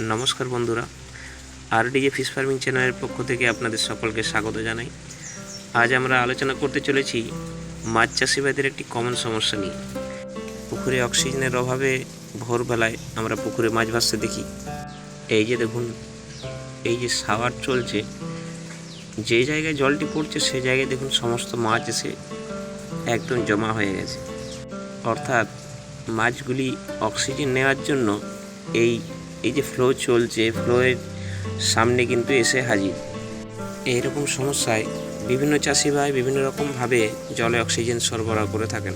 নমস্কার বন্ধুরা। আর DJ fish farming চ্যানেলের পক্ষ থেকে আপনাদের সকলকে স্বাগত জানাই। আজ আমরা আলোচনা করতে চলেছি মাছ চাষিবাদের একটি কমন সমস্যা নিয়ে। পুকুরে অক্সিজেনের অভাবে ভোরবেলায় আমরা পুকুরে মাছ ভাসতে দেখি। এই যে দেখুন, এই যে সাওয়ার চলছে, যে জায়গায় জলটি পড়ছে সেই জায়গায় দেখুন সমস্ত মাছ এসে একদম জমা হয়ে গেছে। অর্থাৎ মাছগুলি অক্সিজেন নেওয়ার জন্য এই এই যে ফ্লো চলছে ফ্লোয়ের সামনে কিন্তু এসে হাজির। এইরকম সমস্যায় বিভিন্ন চাষি ভাই বিভিন্ন রকমভাবে জলে অক্সিজেন সরবরাহ করে থাকেন।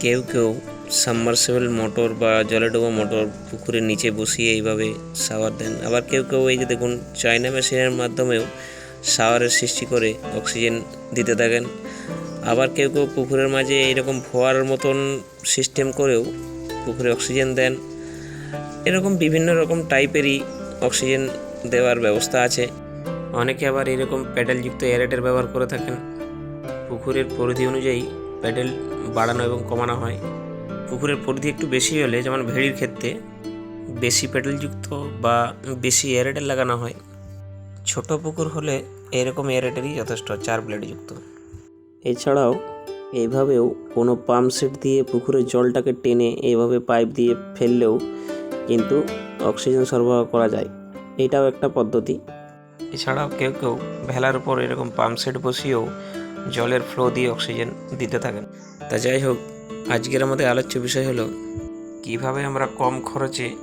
কেউ কেউ সাবমার্সেবল মোটর বা জলে ডোবা মোটর পুকুরের নিচে বসিয়ে এইভাবে শাওয়ার দেন। আবার কেউ কেউ এই যে দেখুন চায়না মেশিনের মাধ্যমেও শাওয়ারের সৃষ্টি করে অক্সিজেন দিতে থাকেন। আবার কেউ কেউ পুকুরের মাঝে এইরকম ফোয়ারার মতন সিস্টেম করেও পুকুরে অক্সিজেন দেন। এরকম বিভিন্ন রকম টাইপেরই অক্সিজেন দেওয়ার ব্যবস্থা আছে। অনেকে আবার এরকম প্যাডেলযুক্ত এয়ারেটের ব্যবহার করে থাকেন। পুকুরের পরিধি অনুযায়ী প্যাডেল বাড়ানো এবং কমানো হয়। পুকুরের পরিধি একটু বেশি হলে, যেমন ভেড়ির ক্ষেত্রে, বেশি প্যাডেলযুক্ত বা বেশি এয়ারেটের লাগানো হয়। ছোট পুকুর হলে এরকম এয়ারেটেরই যথেষ্ট, চার ব্লেডযুক্ত এছাড়াও এইভাবেও কোনো পাম্প সেট দিয়ে পুকুরের জলটাকে টেনে এইভাবে পাইপ দিয়ে ফেললেও কিন্তু অক্সিজেন সরবরাহ করা যায়। এটাও একটা পদ্ধতি। এছাড়াও কেউ কেউ ভেলার উপর এরকম পাম্প সেট বসিয়েও জলের ফ্লো দিয়ে অক্সিজেন দিতে থাকেন। তা যাই হোক, আজকের আমাদের আলোচ্য বিষয় হলো, কীভাবে আমরা কম খরচে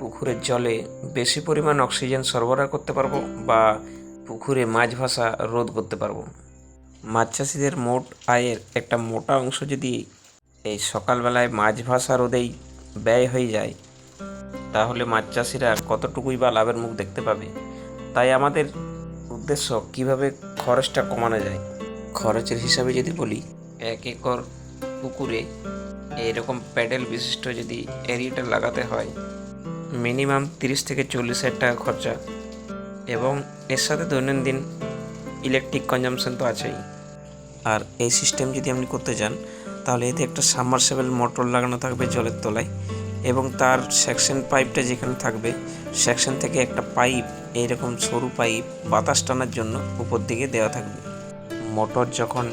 পুকুরের জলে বেশি পরিমাণ অক্সিজেন সরবরাহ করতে পারব বা পুকুরে মাছ ভাসা রোধ করতে পারব? মাছ চাষিদের মোট আয়ের একটা মোটা অংশ যদি এই সকালবেলায় মাছ ভাসা রোদেই ব্যয় হয়ে যায় তাহলে মাছ চাষিরা কতটুকুই বা লাভের মুখ দেখতে পাবে? তাই আমাদের উদ্দেশ্য কীভাবে খরচটা কমানো যায়? খরচের হিসাবে যদি বলি, এক একর পুকুরে এরকম প্যাডেল বিশিষ্ট যদি এরিয়াটা লাগাতে হয়, মিনিমাম তিরিশ থেকে চল্লিশ হাজার টাকা খরচা। এবং এর সাথে দৈনন্দিন ইলেকট্রিক কনজামশন তো আছেই। আর এই সিস্টেম যদি আপনি করতে চান, তাহলে এতে একটা সাবমার্সেবল মোটর লাগানো থাকবে জলের তলায়। এবং তার সেকশন পাইপটা যেখানে থাকবে সেকশন থেকে একটা পাইপ এইরকম সরু পাইপ বাতাস টানার জন্য উপর দিকে দেওয়া থাকবে। মোটর যখন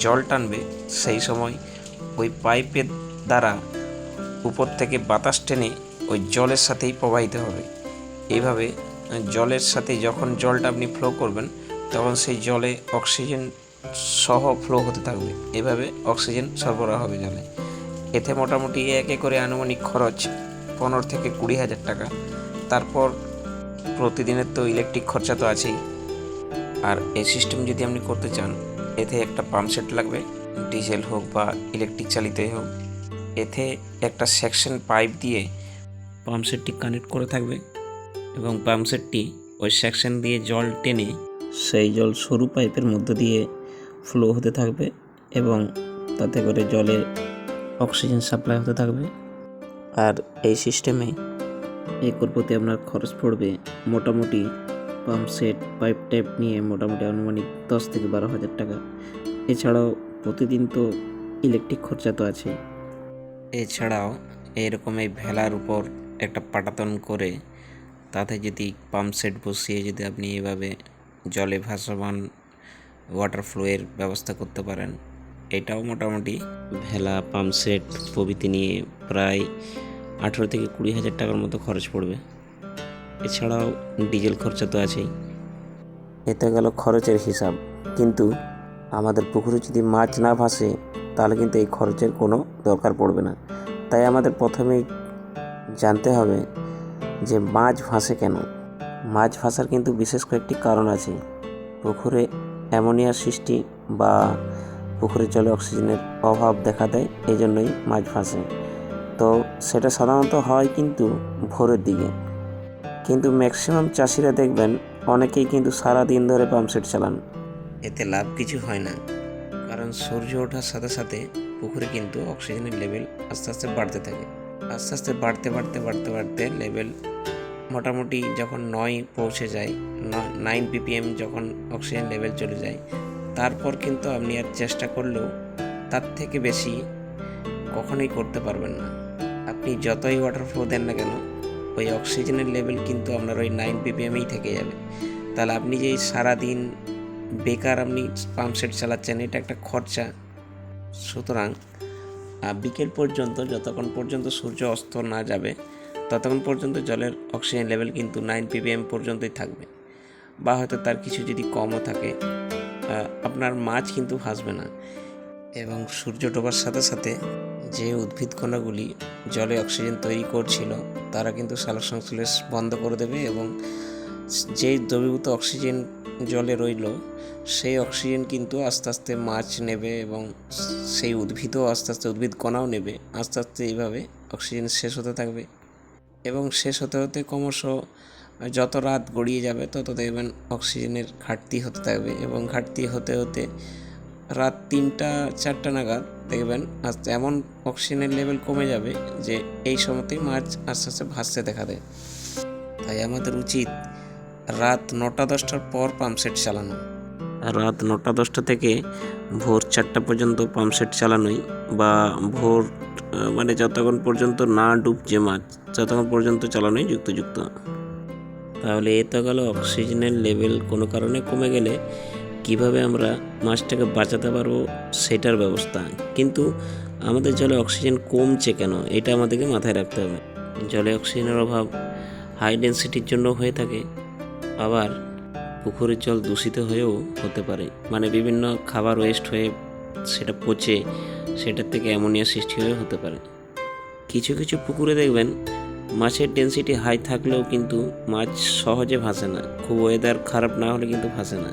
জল টানবে, সেই সময় ওই পাইপের দ্বারা উপর থেকে বাতাস টেনে ওই জলের সাথেই প্রবাহিত হবে। এইভাবে জলের সাথে যখন জলটা আপনি ফ্লো করবেন, তখন সেই জলে অক্সিজেন সহ ফ্লো হতে থাকবে। এভাবে অক্সিজেন সরবরাহ হবে জলে। এতে মোটামুটি একে করে আনুমানিক খরচ পনেরো থেকে কুড়ি হাজার টাকা। তারপর প্রতিদিনের তো ইলেকট্রিক খরচা তো আছেই। আর এই সিস্টেম যদি আপনি করতে চান, এতে একটা পাম্প সেট লাগবে ডিজেল হোক বা ইলেকট্রিক চালিতই হোক। এতে একটা সেকশন পাইপ দিয়ে পাম্প সেটটি কানেক্ট করে থাকবে এবং পাম্প সেটটি ওই সেকশন দিয়ে জল টেনে সেই জল সরু পাইপের মধ্য দিয়ে ফ্লো হতে থাকবে এবং তাতে করে জলে অক্সিজেন সাপ্লাই হতে থাকবে। আর এই সিস্টেমে একর প্রতি আপনার খরচ পড়বে মোটামুটি পাম্প সেট পাইপ টাইপ নিয়ে মোটামুটি আনুমানিক দশ থেকে বারো হাজার টাকা। এছাড়াও প্রতিদিন তো ইলেকট্রিক খরচা তো আছে এছাড়াও এরকম এই ভেলার উপর একটা পাটাতন করে তাতে যদি পাম্প সেট বসিয়ে যদি আপনি এভাবে জলে ভাসমান ওয়াটার ফ্লোয়ের ব্যবস্থা করতে পারেন এটাও মোটামুটি। ভেলা পাম্প সেট প্রভৃতি নিয়ে প্রায় আঠেরো থেকে কুড়ি হাজার টাকার মতো খরচ পড়বে। এছাড়াও ডিজেল খরচা তো আছেই। এতে গেল খরচের হিসাব। কিন্তু আমাদের পুকুরে যদি মাছ না ভাসে তাহলে কিন্তু এই খরচের কোনো দরকার পড়বে না। তাই আমাদের প্রথমেই জানতে হবে যে মাছ ভাসে কেন। মাছ ভাসার কিন্তু বিশেষ কয়েকটি কারণ আছে। পুকুরে অ্যামোনিয়ার সৃষ্টি বা পুকুরের জলে অক্সিজেনের অভাব দেখা দেয় এই জন্যই মাছ ভাসে। তো সেটা সাধারণত হয় কিন্তু ভোরের দিকে। কিন্তু ম্যাক্সিমাম চাষিরা দেখবেন অনেকেই কিন্তু সারা দিন ধরে পাম্পসেট চালান। এতে লাভ কিছু হয় না, কারণ সূর্য ওঠার সাথে সাথে পুকুরে কিন্তু অক্সিজেনের লেভেল আস্তে আস্তে বাড়তে থাকে। আস্তে আস্তে বাড়তে বাড়তে বাড়তে বাড়তে লেভেল মোটামুটি যখন নয় পৌঁছে যায় নাইন পিপিএম যখন অক্সিজেন লেভেল চলে যায় তারপর কিন্তু আপনি আর চেষ্টা করলেও তার থেকে বেশি কখনোই করতে পারবেন না। আপনি যতই ওয়াটার ফ্লো দেন না কেন, ওই অক্সিজেনের লেভেল কিন্তু আপনার ওই নাইন পিপিএমেই থেকে যাবে। তাহলে আপনি যে সারাদিন বেকার আপনি পাম্প সেট চালাচ্ছেন, এটা একটা খরচা। সুতরাং বিকেল পর্যন্ত, যতক্ষণ পর্যন্ত সূর্য অস্ত না যাবে, ততক্ষণ পর্যন্ত জলের অক্সিজেন লেভেল কিন্তু নাইন পিপিএম পর্যন্তই থাকবে। বা হয়তো তার কিছু যদি কমও থাকে আপনার মাছ কিন্তু ভাসবে না। এবং সূর্য ডোবার সাথে সাথে যে উদ্ভিদ কণাগুলি জলে অক্সিজেন তৈরি করছিল, তারা কিন্তু সালোক সংশ্লেষ বন্ধ করে দেবে এবং যেই দ্রবীভূত অক্সিজেন জলে রইল, সেই অক্সিজেন কিন্তু আস্তে আস্তে মাছ নেবে এবং সেই উদ্ভিদও আস্তে আস্তে, উদ্ভিদ কণাও নেবে। আস্তে আস্তে এইভাবে অক্সিজেন শেষ হতে থাকবে। এবং শেষ হতে হতে ক্রমশ যত রাত গড়িয়ে যাবে, তত দেখবেন অক্সিজেনের ঘাটতি হতে থাকবে এবং ঘাটতি হতে হতে রাত তিনটা, চারটা নাগাদ দেখবেন আস্তে এমন অক্সিজেনের লেভেল কমে যাবে যে এই সময়তেই মাছ আস্তে আস্তে ভাসতে দেখা দেয়। তাই আমাদের উচিত রাত নটা, দশটার পর পাম্পসেট চালানো। রাত নটা, দশটা থেকে ভোর চারটা পর্যন্ত পাম্পসেট চালানোই বা ভোর মানে যতক্ষণ পর্যন্ত না ডুবছে মাছ, ততক্ষণ পর্যন্ত চালানোই যুক্তযুক্ত। তাহলে এ তো গেল অক্সিজেনের লেভেল কোনো কারণে কমে গেলে কীভাবে আমরা মাছটাকে বাঁচাতে পারব সেটার ব্যবস্থা। কিন্তু আমাদের জলে অক্সিজেন কমছে কেন? এটা আমাদেরকে মাথায় রাখতে হবে। জলে অক্সিজেনের অভাব হাই ডেন্সিটির জন্য হয়ে থাকে। আবার পুকুরের জল দূষিত হয়েও হতে পারে। মানে বিভিন্ন খাবার ওয়েস্ট হয়ে সেটা পচে সেটার থেকে অ্যামোনিয়া সৃষ্টি হয়ে হতে পারে। কিছু কিছু পুকুরে দেখবেন মাছের ডেন্সিটি হাই থাকলেও কিন্তু মাছ সহজে ভাসে না। খুব ওয়েদার খারাপ না হলে কিন্তু ভাসে না।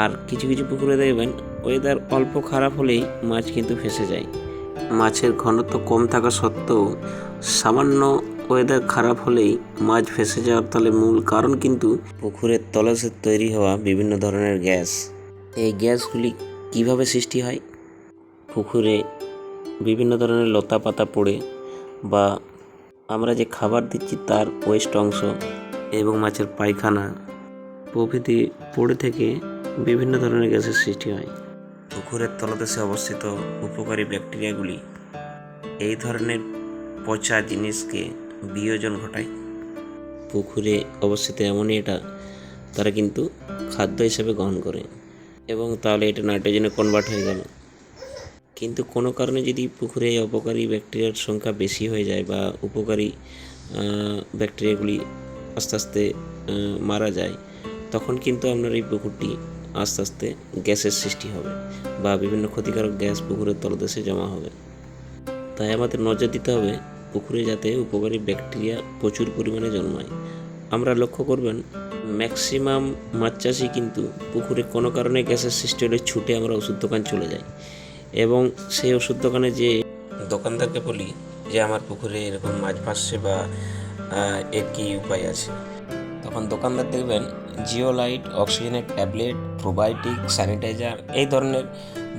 আর কিছু কিছু পুকুরে দেখবেন ওয়েদার অল্প খারাপ হলেই মাছ কিন্তু ফেসে যায়। মাছের ঘনত্ব কম থাকা সত্ত্বেও সামান্য ওয়েদার খারাপ হলেই মাছ ফেসে যাওয়ার তাহলে মূল কারণ কিন্তু পুকুরের তলসে তৈরি হওয়া বিভিন্ন ধরনের গ্যাস। এই গ্যাসগুলি কীভাবে সৃষ্টি হয়? পুকুরে বিভিন্ন ধরনের লতা পাতা পড়ে বা আমরা যে খাবার দিচ্ছি তার ওয়েস্ট অংশ এবং মাছের পায়খানা প্রভৃতি পড়ে থেকে বিভিন্ন ধরনের গ্যাসের সৃষ্টি হয়। পুকুরের তলদেশে অবস্থিত উপকারী ব্যাকটেরিয়াগুলি এই ধরনের পচা জিনিসকে বিয়োজন ঘটায়। পুকুরে অবস্থিত এমনই এটা, তারা কিন্তু খাদ্য হিসেবে গ্রহণ করে এবং তাহলে এটা নাইট্রোজেনে কনভার্ট হয়ে গেল। কিন্তু কোনো কারণে যদি পুকুরে অপকারী ব্যাকটেরিয়ার সংখ্যা বেশি হয়ে যায় বা উপকারী ব্যাকটেরিয়াগুলি আস্তে আস্তে মারা যায়, তখন কিন্তু আপনার এই পুকুরটি আস্তে আস্তে গ্যাসের সৃষ্টি হবে বা বিভিন্ন ক্ষতিকারক গ্যাস পুকুরের তলদেশে জমা হবে। তাই আমাদের নজর দিতে হবে পুকুরে যাতে উপকারী ব্যাকটেরিয়া প্রচুর পরিমাণে জন্মায়। আমরা লক্ষ্য করবেন, ম্যাক্সিমাম মাছ চাষি কিন্তু পুকুরে কোনো কারণে গ্যাসের সৃষ্টি হলে ছুটে আমরা ওষুধ দোকান চলে যাই। এবং সেই ওষুধ দোকানে যে দোকানদারকে বলি যে আমার পুকুরে এরকম মাছ ভাসছে বা এর কী উপায় আছে? তখন দোকানদার দেখবেন জিওলাইট, অক্সিজেনের ট্যাবলেট, প্রোবায়োটিক, স্যানিটাইজার এই ধরনের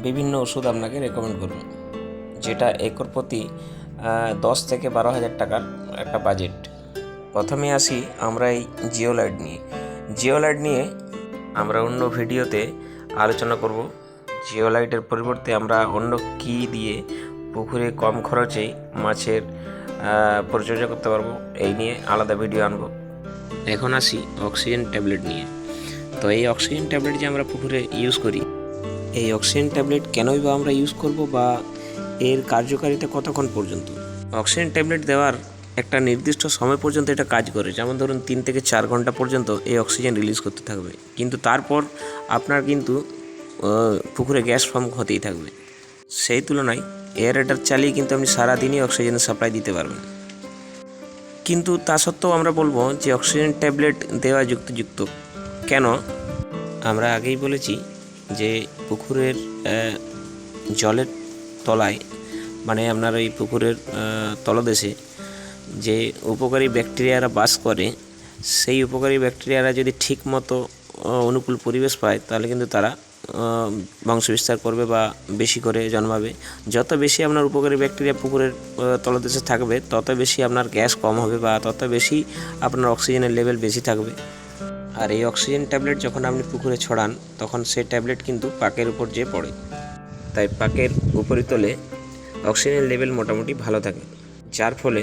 বিভিন্ন ওষুধ আপনাকে রেকমেন্ড করবে। যেটা একর প্রতি দশ থেকে বারো হাজার টাকার একটা বাজেট। প্রথমে আসি আমরা এই জিওলাইট নিয়ে। জিওলাইট নিয়ে আমরা অন্য ভিডিওতে আলোচনা করব। জিওলাইটের পরিবর্তে আমরা অন্য কী দিয়ে পুকুরে কম খরচে মাছের পরিচর্যা করতে পারব? এই নিয়ে আলাদা ভিডিও আনব। এখন আসি অক্সিজেন ট্যাবলেট নিয়ে। তো এই অক্সিজেন ট্যাবলেট যে আমরা পুকুরে ইউজ করি, এই অক্সিজেন ট্যাবলেট কেনই বা আমরা ইউজ করব বা এর কার্যকারিতা কতক্ষণ পর্যন্ত? অক্সিজেন ট্যাবলেট দেওয়ার একটা নির্দিষ্ট সময় পর্যন্ত এটা কাজ করে। যেমন ধরুন, তিন থেকে চার ঘণ্টা পর্যন্ত এই অক্সিজেন রিলিজ করতে থাকবে। কিন্তু তারপর আপনার কিন্তু পুকুরে গ্যাস ফর্ম হতেই থাকবে। সেই তুলনায় এয়ারেটার চালিয়ে কিন্তু আপনি সারাদিনই অক্সিজেনের সাপ্লাই দিতে পারবেন। কিন্তু তা সত্ত্বেও আমরা বলব যে অক্সিজেন ট্যাবলেট দেওয়া যুক্তিযুক্ত। কেন? আমরা আগেই বলেছি যে পুকুরের জলের তলায় মানে আপনার ওই পুকুরের তলদেশে যে উপকারী ব্যাকটেরিয়ারা বাস করে, সেই উপকারী ব্যাকটেরিয়ারা যদি ঠিক মতো অনুকূল পরিবেশ পায়, তাহলে কিন্তু তারা বংশ বিস্তার করবে বা বেশি করে জন্মাবে। যত বেশি আপনার উপকারী ব্যাকটেরিয়া পুকুরের তলদেশে থাকবে, তত বেশি আপনার গ্যাস কম হবে বা তত বেশি আপনার অক্সিজেনের লেভেল বেশি থাকবে। আর এই অক্সিজেন ট্যাবলেট যখন আপনি পুকুরে ছড়ান, তখন সেই ট্যাবলেট কিন্তু পাকের উপর যেয়ে পড়ে। তাই পাকের উপরিতলে অক্সিজেনের লেভেল মোটামুটি ভালো থাকে, যার ফলে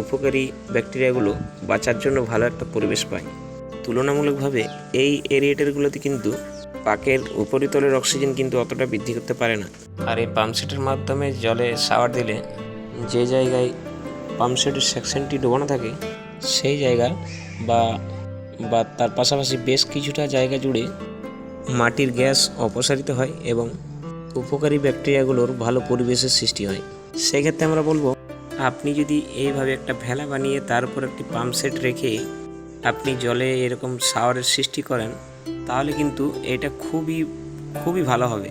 উপকারী ব্যাকটেরিয়াগুলো বাঁচার জন্য ভালো একটা পরিবেশ পায়। তুলনামূলকভাবে এই এরিয়েটারগুলোতে কিন্তু পাকের উপরিতলের অক্সিজেন কিন্তু অতটা বৃদ্ধি করতে পারে না। আর এই পাম্পসেটের মাধ্যমে জলে শাওয়ার দিলে যে জায়গায় পাম্পসেটের সেকশনটি ডোবানো থাকে, সেই জায়গা বা বা তার পাশাপাশি বেশ কিছুটা জায়গা জুড়ে মাটির গ্যাস অপসারিত হয় এবং উপকারী ব্যাকটেরিয়াগুলোর ভালো পরিবেশের সৃষ্টি হয়। সেক্ষেত্রে আমরা বলব, আপনি যদি এইভাবে একটা ভেলা বানিয়ে তার উপর একটি পাম্প সেট রেখে আপনি জলে এরকম শাওয়ারের সৃষ্টি করেন তাহলে কিন্তু এটা খুবই খুবই ভালো হবে।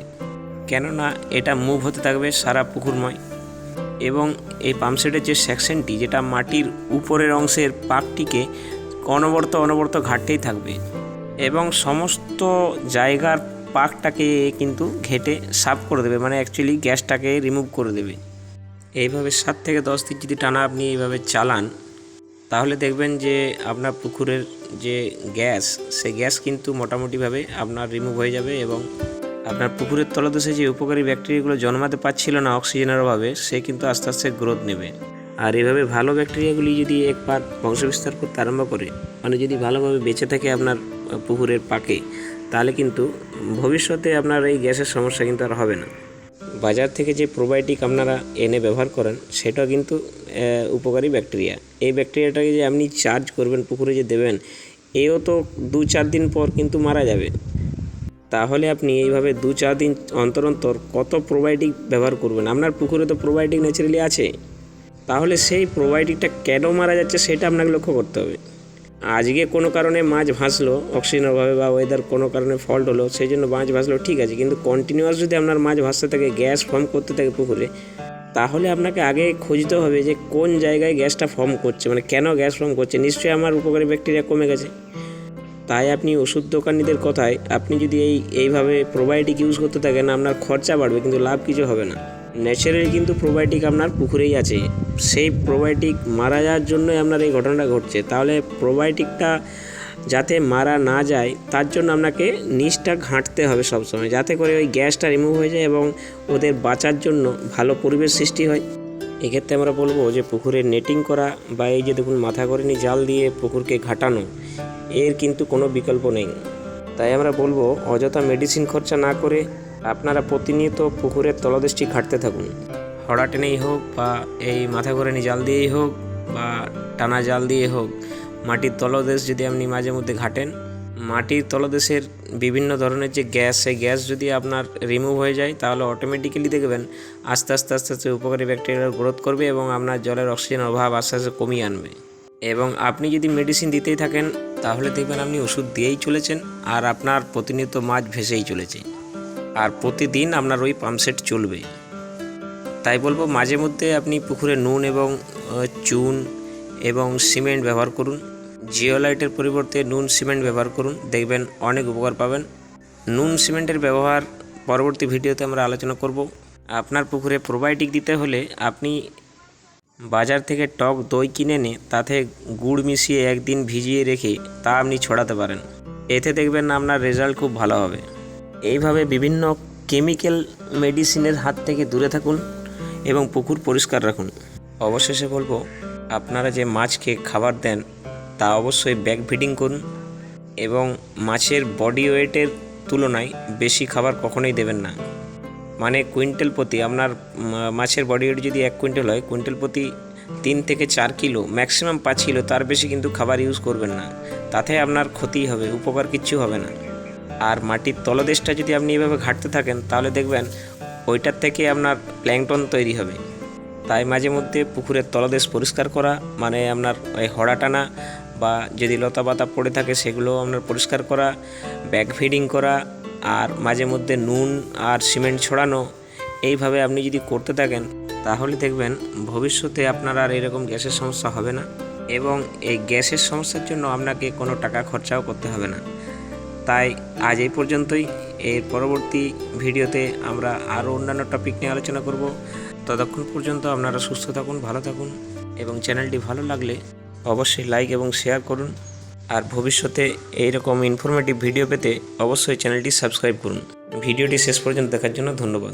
কেননা এটা মুভ হতে থাকবে সারা পুকুরময়। এবং এই পাম্পসেটের যে সেকশনটি যেটা মাটির উপরের অংশের পাকটিকে অনবরত অনবরত ঘাটতেই থাকবে। এবং সমস্ত জায়গার পাকটাকে কিন্তু ঘেটে সাফ করে দেবে মানে অ্যাকচুয়ালি গ্যাসটাকে রিমুভ করে দেবে। এইভাবে সাত থেকে দশ দিন যদি টানা আপনি এইভাবে চালান তাহলে দেখবেন যে আপনার পুকুরের যে গ্যাস, সে গ্যাস কিন্তু মোটামুটিভাবে আপনার রিমুভ হয়ে যাবে এবং আপনার পুকুরের তলদেশে যে উপকারী ব্যাকটেরিয়াগুলো জন্মাতে পারছিল না অক্সিজেনের অভাবে, সে কিন্তু আস্তে আস্তে গ্রোথ নেবে। আর এভাবে ভালো ব্যাকটেরিয়াগুলি যদি একবার বংশবিস্তার করতে আরম্ভ করে মানে যদি ভালোভাবে বেঁচে থাকে আপনার পুকুরের পাকে, তাহলে কিন্তু ভবিষ্যতে আপনার এই গ্যাসের সমস্যা কিন্তু আর হবে না। বাজার থেকে যে প্রোবায়োটিক আপনারা এনে ব্যবহার করেন সেটা কিন্তু উপকারী ব্যাকটেরিয়া। এই ব্যাকটেরিয়াটাকে যে আপনি চার্জ করবেন, পুকুরে যে দেবেন, এও তো দু চার দিন পর কিন্তু মারা যাবে। তাহলে আপনি এইভাবে দু চার দিন অন্তর অন্তর কত প্রোবায়োটিক ব্যবহার করবেন? আপনার পুকুরে তো প্রোবায়োটিক ন্যাচারালি আছে। তাহলে সেই প্রোবায়োটিকটা কেন মারা যাচ্ছে, সেটা আপনাকে লক্ষ্য করতে হবে। আজকে কোনো কারণে মাছ ভাসলো অক্সিজেন অভাবে বা ওয়েদার কোনো কারণে ফল্ট হলো, সেই জন্য মাছ ভাসলো, ঠিক আছে। কিন্তু কন্টিনিউয়াস যদি আপনার মাছ ভাসতে থাকে গ্যাস ফর্ম করতে থাকে পুকুরে, তাহলে আপনাকে আগে খুঁজতে হবে যে কোন জায়গায় গ্যাসটা ফর্ম করছে মানে কেন গ্যাস ফর্ম করছে। নিশ্চয়ই আমার উপকারী ব্যাকটেরিয়া কমে গেছে। তাই আপনি ওষুধ দোকানিদের কথায়, আপনি যদি এই, এইভাবে প্রোবায়োটিক ইউজ করতে থাকেন, আপনার খরচা বাড়বে, কিন্তু লাভ কিছু হবে না। ন্যাচারালি কিন্তু প্রোবায়োটিক আপনার পুকুরেই আছে। সেই প্রোবায়োটিক মারা যাওয়ার জন্যই আপনার এই ঘটনাটা ঘটছে। তাহলে প্রোবায়োটিকটা যাতে মারা না যায়, তার জন্য আপনাকে নিচটা ঘাঁটতে হবে সবসময়, যাতে করে ওই গ্যাসটা রিমুভ হয়ে যায় এবং ওদের বাঁচার জন্য ভালো পরিবেশ সৃষ্টি হয়। এক্ষেত্রে আমরা বলব যে পুকুরে নেটিং করা বা এই যে দেখুন মাথা করে নিয়ে জাল দিয়ে পুকুরকে ঘাটানো, এর কিন্তু কোনো বিকল্প নেই। তাই আমরা বলব অযথা মেডিসিন খরচা না করে আপনারা প্রতিনিয়ত পুকুরের তলদেশটি ঘাটতে থাকুন। হড়া টেনেই হোক বা এই মাথা করে জাল দিয়েই হোক বা টানা জাল দিয়ে হোক, মাটির তলদেশ যদি আপনি মাঝে মধ্যে ঘাটেন, মাটির তলদেশের বিভিন্ন ধরনের যে গ্যাস, সেই গ্যাস যদি আপনার রিমুভ হয়ে যায়, তাহলে অটোমেটিক্যালি দেখবেন আস্তে আস্তে আস্তে আস্তে উপকারী ব্যাকটেরিয়ার গ্রোথ করবে এবং আপনার জলের অক্সিজেন অভাব আস্তে আস্তে কমিয়ে আনবে। এবং আপনি যদি মেডিসিন দিতেই থাকেন, তাহলে দেখবেন আপনি ওষুধ দিয়েই চলেছেন আর আপনার প্রতিনিয়ত মাছ ভেসেই চলেছে। আর প্রতিদিন আপনার ওই পাম্পসেট চলবে। তাই বলব মাঝে মধ্যে আপনি পুকুরে নুন এবং চুন এবং সিমেন্ট ব্যবহার করুন। জিওলাইটের পরিবর্তে নুন সিমেন্ট ব্যবহার করুন। দেখবেন অনেক উপকার পাবেন। নুন সিমেন্টের ব্যবহার পরবর্তী ভিডিওতে আমরা আলোচনা করব। আপনার পুকুরে প্রোবায়োটিক দিতে হলে আপনি বাজার থেকে টক দই কিনে এনে তাতে গুড় মিশিয়ে একদিন ভিজিয়ে রেখে তা আপনি ছড়াতে পারেন। এতে দেখবেন আপনার রেজাল্ট খুব ভালো হবে। এইভাবে বিভিন্ন কেমিক্যাল মেডিসিনের হাত থেকে দূরে থাকুন এবং পুকুর পরিষ্কার রাখুন। অবশেষে বলব, আপনারা যে মাছকে খাবার দেন, তা অবশ্যই ব্যাক ফিডিং করুন এবং মাছের বডি ওয়েটের তুলনায় বেশি খাবার কখনোই দেবেন না। মানে কুইন্টাল প্রতি আপনার মাছের বডি ওয়েট যদি এক কুইন্টাল হয়, কুইন্টাল প্রতি তিন থেকে চার কিলো ম্যাক্সিমাম পাঁচ কিলো, তার বেশি কিন্তু খাবার ইউজ করবেন না। তাতে আপনার ক্ষতি হবে, উপকার কিচ্ছু হবে না। আর মাটির তলদেশটা যদি আপনি এভাবে ঘাটতে থাকেন, তাহলে দেখবেন ওইটার থেকে আপনার প্ল্যাংটন তৈরি হবে। তাই মাঝে মধ্যে পুকুরের তলদেশ পরিষ্কার করা মানে আপনার ওই হড়া টানা বা যদি লতা পাতা পড়ে থাকে সেগুলো আপনার পরিষ্কার করা ব্যাক ফিডিং করা, আর মাঝে মধ্যে নুন আর সিমেন্ট ছড়ানো, এইভাবে আপনি যদি করতে থাকেন, তাহলে দেখবেন ভবিষ্যতে আপনার আর এরকম গ্যাসের সমস্যা হবে না। এবং এই গ্যাসের সমস্যার জন্য আপনাকে কোনো টাকা খরচাও করতে হবে না। তাই আজ এই পর্যন্তই। এর পরবর্তী ভিডিওতে আমরা আরও অন্যান্য টপিক নিয়ে আলোচনা করব। ততক্ষণ পর্যন্ত আপনারা সুস্থ থাকুন, ভালো থাকুন এবং চ্যানেলটি ভালো লাগলে অবশ্যই লাইক এবং শেয়ার করুন। আর ভবিষ্যতে এইরকম ইনফরমেটিভ ভিডিও পেতে অবশ্যই চ্যানেলটি সাবস্ক্রাইব করুন। ভিডিওটি শেষ পর্যন্ত দেখার জন্য ধন্যবাদ।